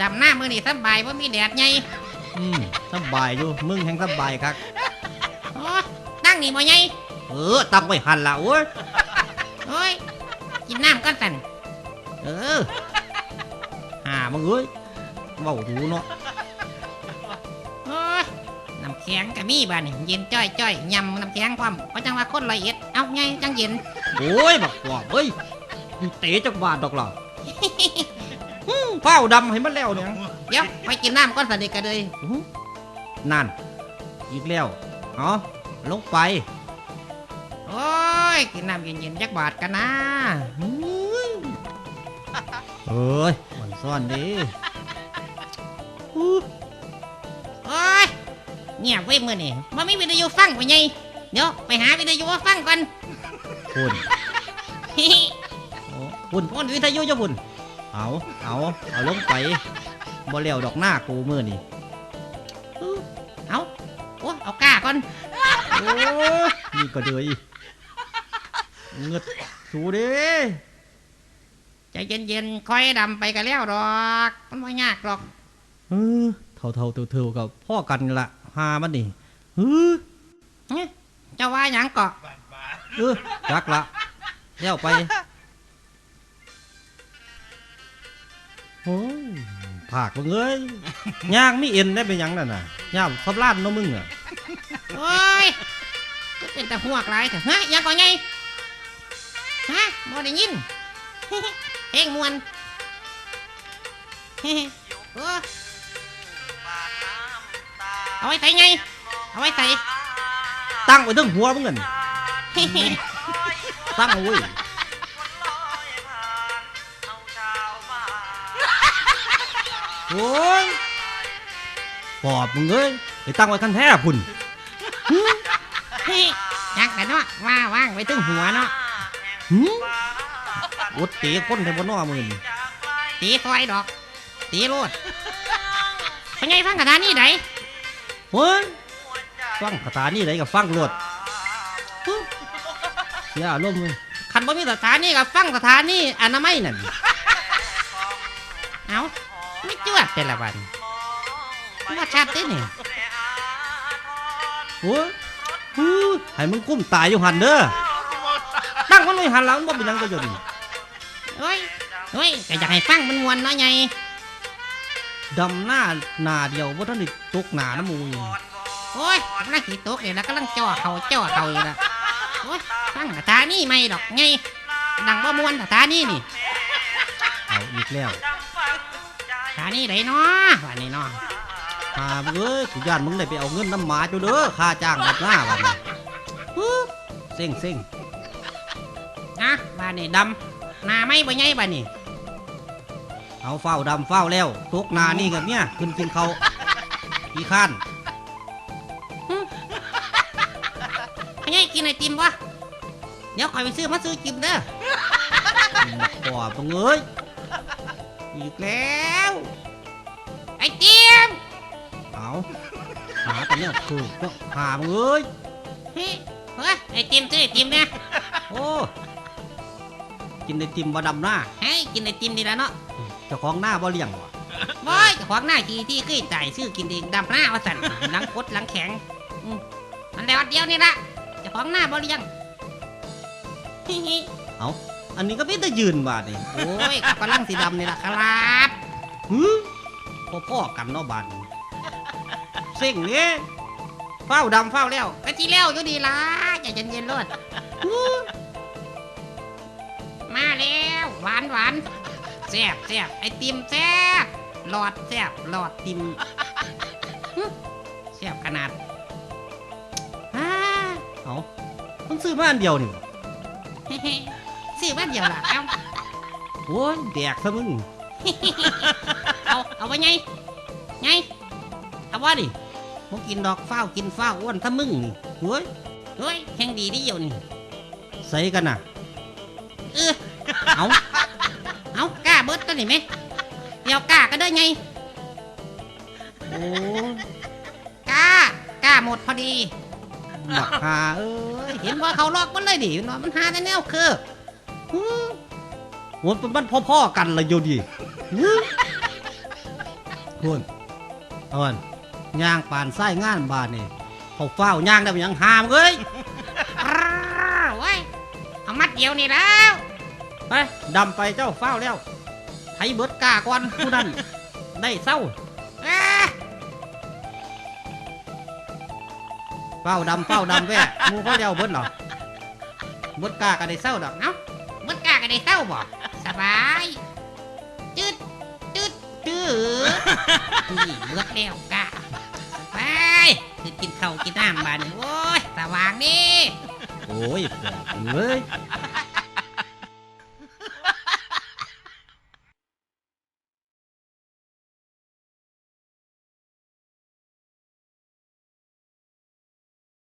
ดำหน้ามือนี่สบายว่ามีแดดไงอืมสบายอยู่มึงแห่งสบายครับโอ้ตั้งนี่บ่ไงเออตั้งไว้หันละโอ้ยโอ้ยกินน้ำก่อนสันเออหามึงเอ้ยเว้าดูเนาะโอ้ยน้ำแข็งกะมีบ้านี่เย็นจ้อยจ้อยยำน้ำแข็งความเพราะจังว่าคนละเอียดเอาไงจังเย็นโอ้ยบักกว่าเอ้ยเตะจักบาทดอกล่ะอืม เฝ้าดำให้มันแล้วเนี่ยเดี๋ยวไปกินน้ำก่อนสันเด็กกันเลยอื้อนั่น อีกแล้วเอาลงไปโอ้ยกินน้ำเย็นๆจักบาทกันนะเอ้ยมันซ่อนดิโอ้ยเงียบไว้มือนี่มันไม่วิทยุฟังไปไงเดี๋ยวไปหาวิทยุมาฟังก่อนคุณโอ้คุณคุณวิทยุจะคุณ เอาเอาเอาลงไปบ่แล้วดอกหน้ากูมือนี่เอาโอ้เอาก้าก่อนโอ้ยนี่ก็เลยเงืดสูเด้ใจเย็นๆคอยดำไปกันแล้วดอกมันไม่ยากหรอกเออเท่าเท่าเท่าเท่ากับพ่อกันละหามันนี่เออเฮ้ยเจ้าว่าหยังเกาะเออจักละแล้วไป โอ้ยผากมึงเอ้ยย่างมีเอ็นได้เป็นหยังนั่นน่ะย่ามสับล้านเนาะมึงอะโอ้ยก็เป็นแต่หัวกลายเถอะฮะยังก่อนไงฮะบ่ได้ยิน เพลงมวนเฮ้ยโอ้เอาไว้ใส่ไง เอาไว้ใส่ตั้งไว้ถึงหัวมึงเงินตั้งเอาไว้ โอ้ยปอบมึงเอ้ยไปตั้งไว้ขั้นแท้พุ่นเฮ้ยจักแต่เนาะว่าว่างไว้ถึงหัวเนาะหืมอดเตะคนในบนนอมึงนี่ตีซอยดอก ตีโลดเป็นไงฟังกระดานนี่ไดเฮ้ยฟังคาถานี่ไหนกับฟังรวดเสียอารมณ์เลยคันบ่มีสถานีกับฟังสถานีอนามัยนั่นเอา ไม่จวดแต่ละวันว่าชัดตินี่โอ้ยฮู้ให้มึงกุ้มตายอยู่หันเด้อตั้งมันไว้หันหลังบ่เป็นหยังก็จะดีเฮ้ยเฮ้ยก็อยากให้ฟังมันมวนเนาะไงดำหน้าหน้าเดียวว่าท่านได้ตกหนาน้ำมูอยู่โอ้ยกำลังขีตกเลยแล้วกำลังจ่อเขาจ่อเขาอยู่ละโอ้ยฟังสถานีไม่ดอกไงดังบ่มวนสถานีนี่เอาอีกแล้วสถา นีไหนเนาะวันนี้เนาะหามึงเอ้ยกูย่านมึงได้ไปเอาเงินน้ำหมาจูเด้อค่าจ้างแบบหน้าวันนี้ฮู้เซ็งเซ็งนะบ้านนี่ดำหน้าไม่บ่ไงบ้านนี่เอาเฝ้าดำเฝ้าแล้วตกหนานี่กับเนี่ยขึ้นกินเขาอีข้านไงกินไอติมวะเดี๋ยวคอยไปซื้อมาซื้อจิมเด้อบักปอบมึงเอ้ย อีกแล้ว ไอติมเอาหาแต่เนี่ยคือก็หามึงเอ้ยเฮ้ยเฮ้ยไอติมซื้อไอติมเนี่ยโอ้กินไอติมบ่ดำหน้าให้กินไอติมนี่แหละเนาะเจ้าของหน้าบ่เลี้ยงวะบอยเจ้าของหน้าทีที่เคยจ่ายซื้อกินเองดำหน้าว่าสั่นหลังกดหลังแข็งอืมมันแต่วัดเดียวนี่ละเจ้าของหน้าบ่เลี้ยงฮิฮิ อันนี้ก็ไม่ได้ยืนบาดนี่โอ้ยกับกำลังสีดำนี่ละครับหือพ่อพ่อๆกันเนาะบาดนี้เซ็งเนี่ยเฝ้าดำเฝ้าแล้วก็ที่แล้วอยู่ดีละใจเย็นๆรถมาแล้วหวานหวานแซ่บแซ่บไอติมแซ่บหลอดแซ่บหลอดติมหึแซ่บขนาดฮ่า เอามึงซื้อมาอันเดียวนี่บ่เฮ้ๆ ซื้อบ้านเดียวล่ะ เอาโอ้ยแดกซะมึง เอาเอาไว้ไงไงเอาว่าดิผมกินดอกฟ้าวกินฟ้าวอ้วนถ้ามึงนี่เฮ้ยเฮ้ยแห่งดีที่เดียวนี่ใส่กันน่ะ เออเอาเอากล้าเบิดตัวนี่ไหมเดี๋ยวกล้าก็ได้ไงโอ้ยกล้ากล้าหมดพอดี บักหาเอ้ยเห็นว่าเขาลอกมันเลยดิเนาะมันหาแต่แนวคือ หือมันมันพ่อๆกันเลยอยู่ดิหือคุณอ่อนย่างปานไส้งานบานนี่เขาเฝ้าย่างได้บ่ยังหามเอ้ยอ้าวเว้ยเอามัดเดียวนี่แล้วไปดำไปเจ้าเฝ้าแล้วไทยเบิดกล้าก่อนผู้นั้นได้เศร้าเอ้อเฝ้าดำเฝ้าดำแว่หมูเขาเดียวเบิดเหรอเบิดกล้าก็ได้เศร้าดอกเอ้าเบิดากันได้เศร้าบ่สบายจืดจืดจืดนี่เบิดแล้วกล้าไปคือกินข้าวกินน้ำบานนี่โอ้ยสว่างนี่โอ้ยเฮ้ย